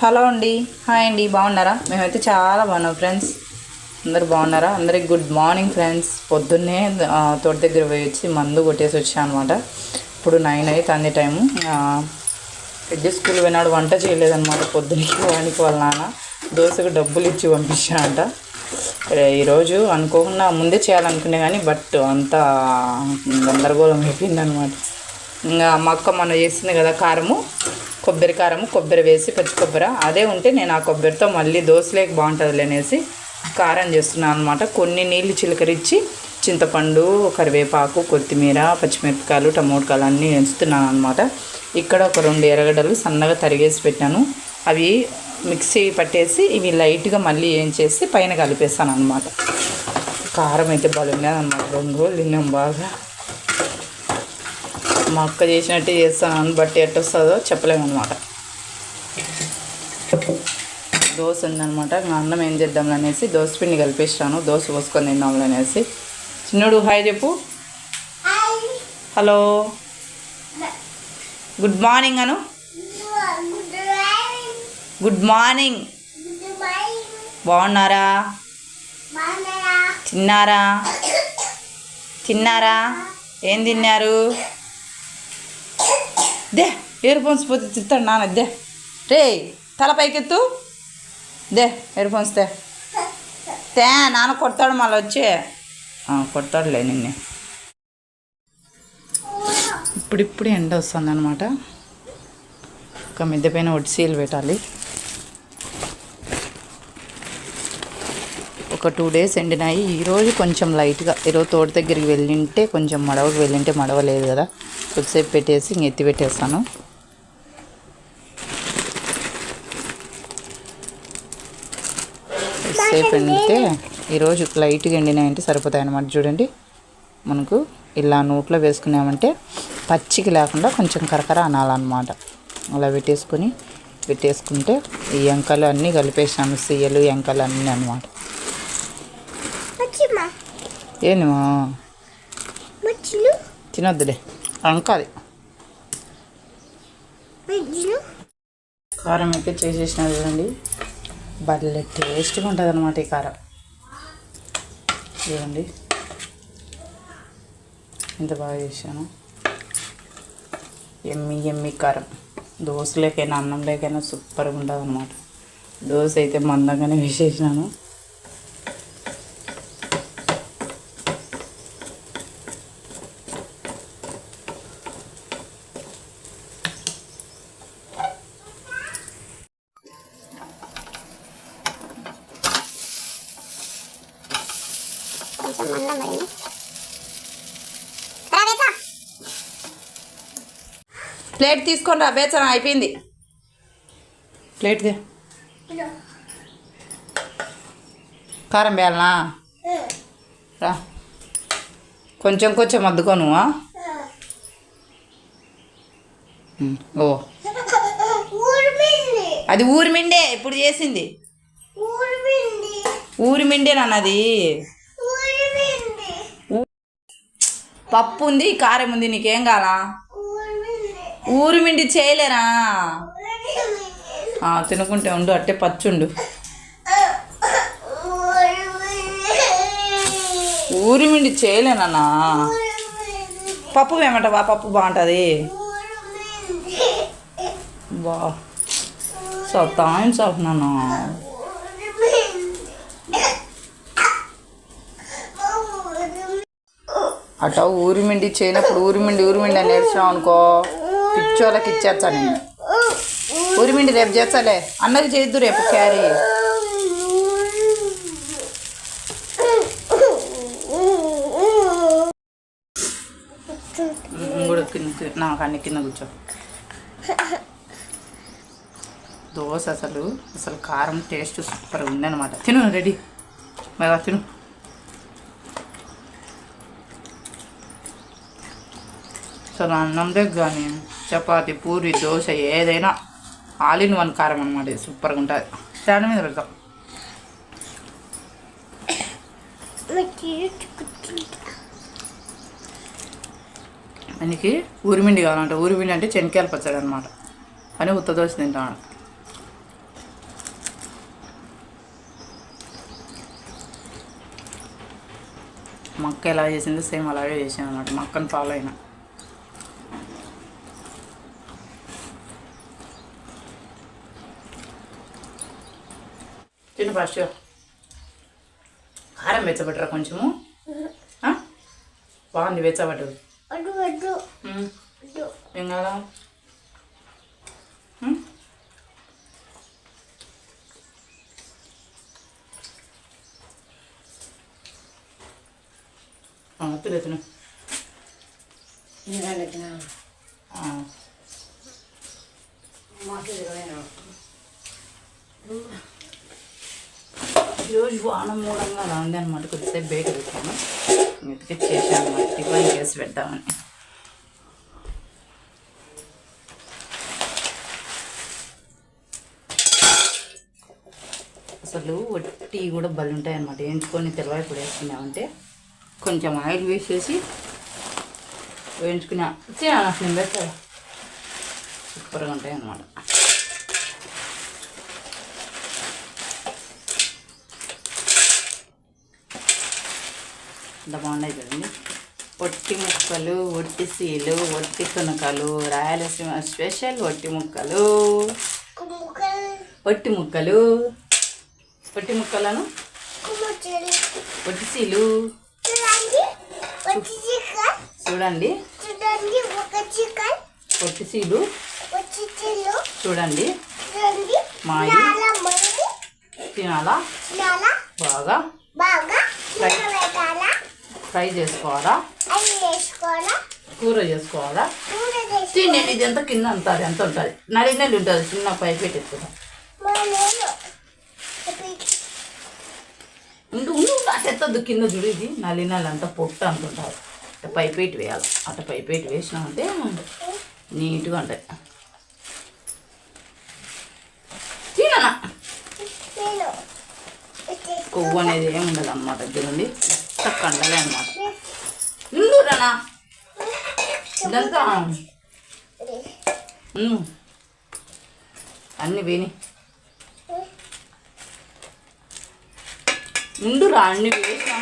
Hello అండి. Hi అండి. బాగున్నారా? మేమైతే చాలా బాగున్నాం ఫ్రెండ్స్. అందరు బాగున్నారా? అందరికి గుడ్ మార్నింగ్ ఫ్రెండ్స్. పొద్దున్నే తోట దగ్గర పోయి వచ్చి మందు కొట్టేసి వచ్చాను అనమాట ఇప్పుడు నైన్ అయితే అంది టైము. పెద్ద స్కూల్ పోయినాడు వంట చేయలేదన్నమాట. పొద్దున్నకి వానికి వాళ్ళ నాన్న దోశకు డబ్బులు ఇచ్చి పంపించానంట ఈరోజు అనుకోకుండా ముందే చేయాలనుకునే కానీ బట్ అంతా గందరగోళం అయిపోయింది అనమాట ఇంకా మా అక్క మొన్న చేసింది కదా కారము కొబ్బరి కారము కొబ్బరి వేసి పచ్చి కొబ్బరి. అదే ఉంటే నేను ఆ కొబ్బరితో మళ్ళీ దోశలేకి బాగుంటుంది అనేసి కారం చేస్తున్నాను అనమాట కొన్ని నీళ్ళు చిలకరించి చింతపండు కరివేపాకు కొత్తిమీర పచ్చిమిరపకాయలు టమోటాలు అన్నీ వేస్తున్నాను అనమాట ఇక్కడ ఒక రెండు ఎర్రగడ్డలు సన్నగా తరిగేసి పెట్టాను. అవి మిక్సీ పట్టేసి ఇవి లైట్గా మళ్ళీ ఏం చేసి పైన కలిపేస్తాను అనమాట కారం అయితే బాగుంది అనమాట రెండు రోజులు తిన్నాం బాగా. మా అక్క చేసినట్టే చేస్తాను బట్టి ఎట్ట వస్తుందో చెప్పలేమన్నమాట. దోశ ఉందనమాట అన్నం ఏం చేద్దాం అనేసి దోశ పిండి కలిపేసాను దోశ పోసుకొని తిందాం అనేసి. చిన్నడు హాయ్ చెప్పు. హలో. గుడ్ మార్నింగ్ అను. Good morning. బాగున్నారా? తిన్నారా? తిన్నారా? ఏం తిన్నారు? దే ఇయర్ ఫోన్స్ పోతే తిడతాడు నాన్న దే. రే తల పైకెత్తు. దే ఇయర్ ఫోన్స్ తే. తే నాన్న కొడతాడు మళ్ళీ వచ్చి. కొడతాడులే నిన్నే. ఇప్పుడిప్పుడు ఎండ వస్తుంది అనమాట ఒక మిద్దె పైన ఒడిసీలు పెట్టాలి. ఒక టూ డేస్ ఎండినాయి. ఈరోజు కొంచెం లైట్గా ఈరోజు తోట దగ్గరికి వెళ్ళింటే కొంచెం మడవకు వెళ్ళింటే మడవలేదు కదా. కొద్దిసేపు పెట్టేసి ఇంక ఎత్తి పెట్టేస్తాను. కొద్దిసేపు ఎండితే ఈరోజు లైట్గా ఎండినాయంటే సరిపోతాయి అన్నమాట చూడండి. మనకు ఇలా నోట్లో వేసుకున్నామంటే పచ్చికి లేకుండా కొంచెం కరకర అనాలన్నమాట. అలా పెట్టేసుకొని పెట్టేసుకుంటే ఈ ఎంకలు అన్నీ కలిపేసాము సీయలు ఎంకలు అన్నీ అనమాట ఏందిమా తినొద్దులే. అంకాది కారం అయితే చేసేసిన చూడండి. భలే టేస్ట్గా ఉంటుంది అనమాట ఈ కారం. చూడండి. ఎంత బాగా చేశాను. ఎమ్మి ఎమ్మి కారం. దోశలేకైనా అన్నంలోకైనా సూపర్గా ఉంటుంది అనమాట దోశ అయితే మందంగానే వేసేసినాను ప్లేట్ తీసుకొని రా బేచన అయిపోయింది. ప్లేట్ దే. కారం వేయాలనా? రా. కొంచెం కొంచెం అద్దుకోను ఆ? ఉమ్, ఓ. అది ఊరి మిండే ఇప్పుడు చేసింది. ఊరి మిండే నాన్నది. పప్పు ఉంది కారం ఉంది నీకేం కావాలా? ఊరు మిండి చేయలేరా? తినుకుంటే ఉండు అట్టే పచ్చుండు. ఊరి మిండి చేయలేనన్నా పప్పు వేయమంటావా పప్పు బాగుంటుంది. బా సతాయం సాగుతున్నాను అట ఊరి మిండి చేయనప్పుడు ఊరి మిండి ఊరి మిండి అని నేర్చినావు అనుకో. పిచ్చోళ్ళకి ఇచ్చేస్తా నేను. ఉరిమిండి రేపు చేస్తాలే. అన్నకి చేయొద్దు రేపు క్యారీ. కూడా కింద నాకు అన్ని కింద కూర్చో. దోశ అసలు అసలు కారం టేస్ట్ సూపర్ ఉందన్నమాట. తిను రెడీ. బాగా తిను. అసలు అన్నందే నేను చపాతి పూరి దోశ ఏదైనా ఆల్ ఇన్ వన్ కారం అనమాట సూపర్గా ఉంటుంది. స్టాండ్ మీద పెడతాం. మనకి ఊరిమిండి కావాలంట. ఊరిమిండి అంటే చెనికాయలు పచ్చడి అనమాట అని ఉత్త దోశ తింటాను మక్క ఎలా చేసిందో సేమ్ అలాగే చేసాను అనమాట మక్కను ఫాలో అయినా. ఫస్ట్. కారం వెచ్చబెట్టరా కొంచెము? బాగుంది వెచ్చబట్టు ఏం కాదా. ఈరోజు వాన మూలంగా అలా ఉంది అనమాట కొద్దిసేపు బయట పెట్టాను. వెతికి చేశాను అనమాట టిఫిన్ చేసి పెడదామని. అసలు వట్టి కూడా బలుంటాయి అనమాట వేయించుకొని తెల్లవాయి పొడి వేసుకున్నామంటే కొంచెం ఆయిల్ వేసేసి వేయించుకున్నా. తినాలి అసలు నేను సూపర్గా ఉంటాయి అనమాట ఇంత బాగున్నాయి కదండి. ఒట్టి ముక్కలు ఒట్టి సీలు ఒట్టి తునకలు రాయలసీమ స్పెషల్ ఒట్టి ముక్కలు. ఒట్టి ముక్కలు. ఒట్టి ముక్కలను? ఒట్టి సీలు. చూడండి. చూడండి చూడండి ఒట్టి సీలు. చూడండి. చూడండి మాయి. తినాలా? నాలా బాగా. బాగా ఫ్రై చేసుకోవాలా? కూర చేసుకోవాలా? తినేది ఇది ఎంత కింద అంత అది ఎంత ఉంటుంది? నడి నడి ఉంటుంది చిన్న పైప్ పెట్టేస్తుందా మా నేను ఉండు కింద చూడు ఇది. నలి నలి అంతా పొట్టు అంటుంటారు అట్ట పైపేటి వేయాలి. అట్ట పైపేటి వేసినామంటే నీట్గా ఉంటాయి కొవ్వు అనేది ఏమి ఉండదు అనమాట చూడండి కండలే అనమాట ఉండురానా ఇదంతా అన్ని విని. ఉండురా అన్ని వేసినా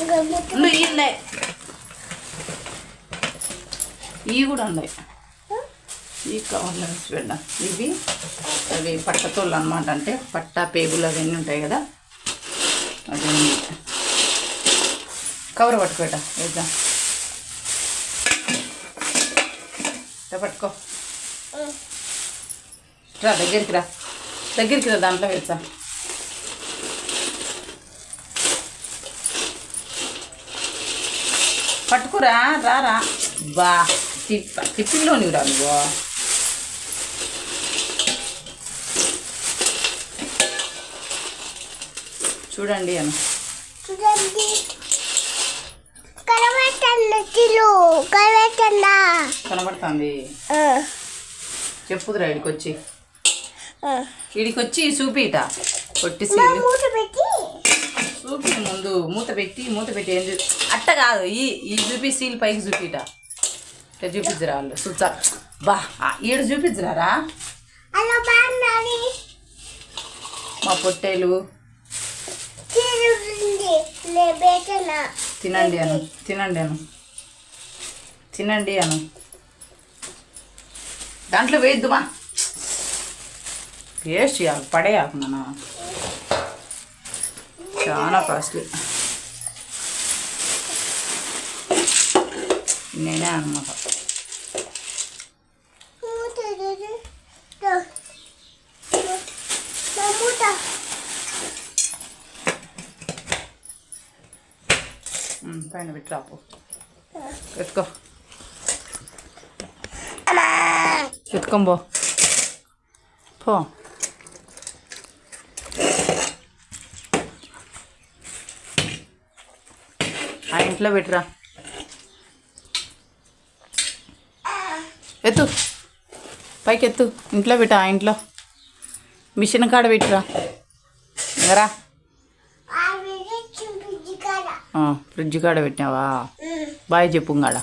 ఇంకా ఇవి ఉన్నాయి. ఇవి కూడా ఉన్నాయి. ఈ కవర్లో వేసి పెడదాం ఇవి అవి పట్టతోళ్ళు అనమాట అంటే పట్ట పేగులు అవన్నీ ఉంటాయి కదా. అది కవర్ పట్టుకోట వేద్దాం పట్టుకో. రా దగ్గరికి రా. దగ్గరికి రా దాంట్లో వేద్దాం పట్టుకురా రా బా తిప్ప నువ్వు రా నువ్వు. చూడండి అని కనబడుతుంది చెప్పుదురా ఇడికి వచ్చి ఇడికి వచ్చి చూపిట చూపి ముందు మూత పెట్టి మూత పెట్టి ఏం అట్ట కాదు ఈ ఈ చూపి సీల్ పైకి చూపిట. ఇట్లా చూపించరా వాళ్ళు. చూచా బా ఈడు చూపించరారా బాగున్నది. మా పొట్టేలు. తినండి అను తినండి. అను. తినండి అను. దాంట్లో వేద్దుమా వేస్ట్ చేయాలి పడేయాలి మన చాలా కాస్ట్లీ. నేనే అనమాట మూట ఇది. దో. మా మూట ఉమ్, పైన పెట్టి రాపు ఎత్తుకో ఎత్తుకోం పో ఆ ఇంట్లో పెట్టిరా. ఎత్తు. పైకి ఎత్తు ఇంట్లో పెట్టు ఆ ఇంట్లో. మిషన్ కాడ పెట్టిరా ఇంగరా ఫ్రిడ్జ్ కాడ పెట్టినావా? బాయ్ చెప్పు కాడ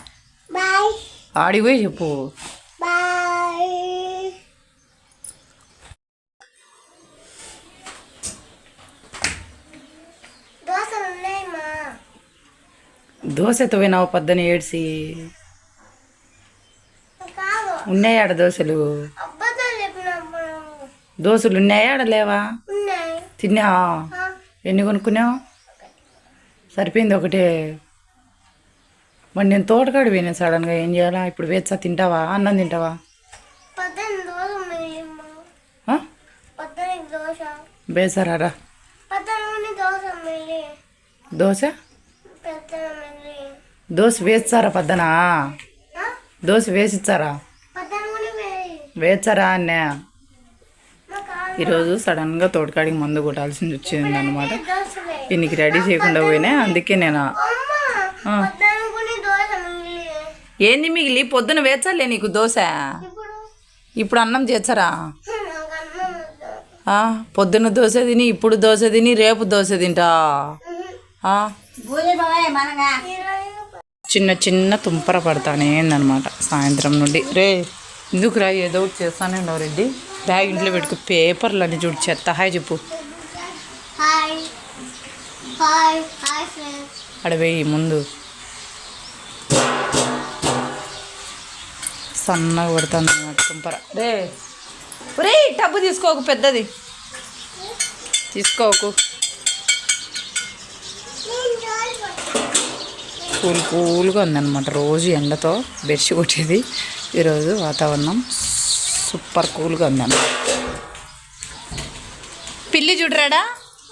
ఆడికి పోయి చెప్పు. దోశ ఎత్తపోయినావు పద్దని ఏడ్సి ఉన్నాయాడ దోశలు దోశలు ఉన్నాయా లేవా? తిన్నావా? ఎన్ని కొనుక్కున్నావు? సరిపోయింది ఒకటే. మరి నేను తోటకాడు పోయినా సడన్గా ఏం చేయాలా? ఇప్పుడు వేచ్చా తింటావా? అన్నం తింటావా? బేసరారా దోశ. దోశ వేస్తారా పద్దనా? దోశ వేసిచ్చారా? వేచారా అన్నే? ఈరోజు సడన్గా తోటకాడికి మందు కొట్టాల్సింది వచ్చింది అనమాట దీనికి రెడీ చేయకుండా పోయినా అందుకే నేను ఏంది మిగిలి? పొద్దున వేచాలే నీకు దోశ? ఇప్పుడు అన్నం చేస్తారా పొద్దున పొద్దున్న దోశ తిని ఇప్పుడు దోశ తిని రేపు దోశ తింటా. చిన్న చిన్న తుంపర పడతానే అనమాట సాయంత్రం నుండి. రే ఎందుకు రా ఏదో ఒకటి చేస్తానే ఉండవు రెడ్డి? బ్యాగ్ ఇంట్లో పెట్టుకు పేపర్లు అన్ని చూడు చెత్త. హాయ్ చెప్పు. అడవేయి ముందు. సన్నగా పడుతుంది అనమాట తుంపర. రే టబ్బు తీసుకోకు పెద్దది. తీసుకోకు కూల్ కూల్గా ఉందన్నమాట రోజు ఎండతో బెర్షి కొట్టేది. ఈరోజు వాతావరణం సూపర్ కూల్గా ఉందన్నమాట పిల్లి చూడరాడా?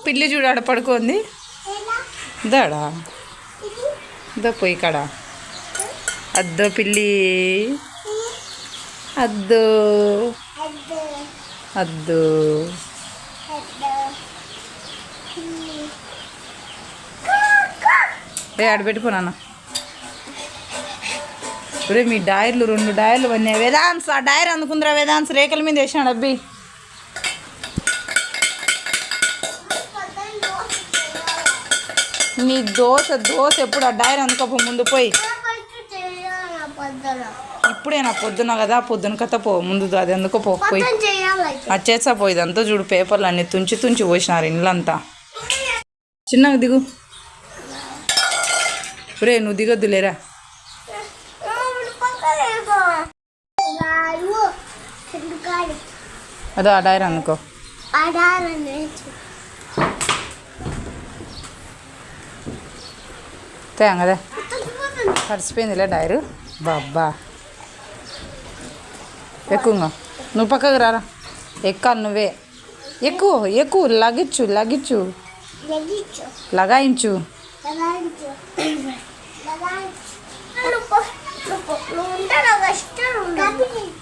పిల్లి చూడాడ పడుకోంది దాడా ఇదో పోయి కాడ. అద్దో పిల్లి. అద్దు. అద్దు. ఏ ఆడబెట్టిపోనా రే మీ డైర్లు రెండు డైర్లు పన్నాయి వేదాన్స్ ఆ డైర్ అందుకుందిరా వేదాన్స్ రేకల మీద వేసాడు అబ్బి. మీ దోశ దోశ ఎప్పుడు ఆ డైర్ అందుకోపో ముందు పోయి. ఇప్పుడేనా పొద్దున కదా పొద్దున కథ పో ముందు అది ఎందుకో పో పోయి. అది చేసా పోయి ఇదంతా చూడు పేపర్లు అన్ని తుంచి తుంచి పోసినారు ఇండ్లంతా చిన్నగా దిగు. రే నువ్వు దిగొద్దులేరా? లేరా అదో ఆ డైర్ అందుకో తేం కదా తడిసిపోయిందిలే డైరు బాబ్బా ఎక్కువ నువ్వు పక్కకు రారా ఎక్కాలి నువ్వే ఎక్కువ ఎక్కువ లగిచ్చు లగిచ్చు లగాయించు నువ్వు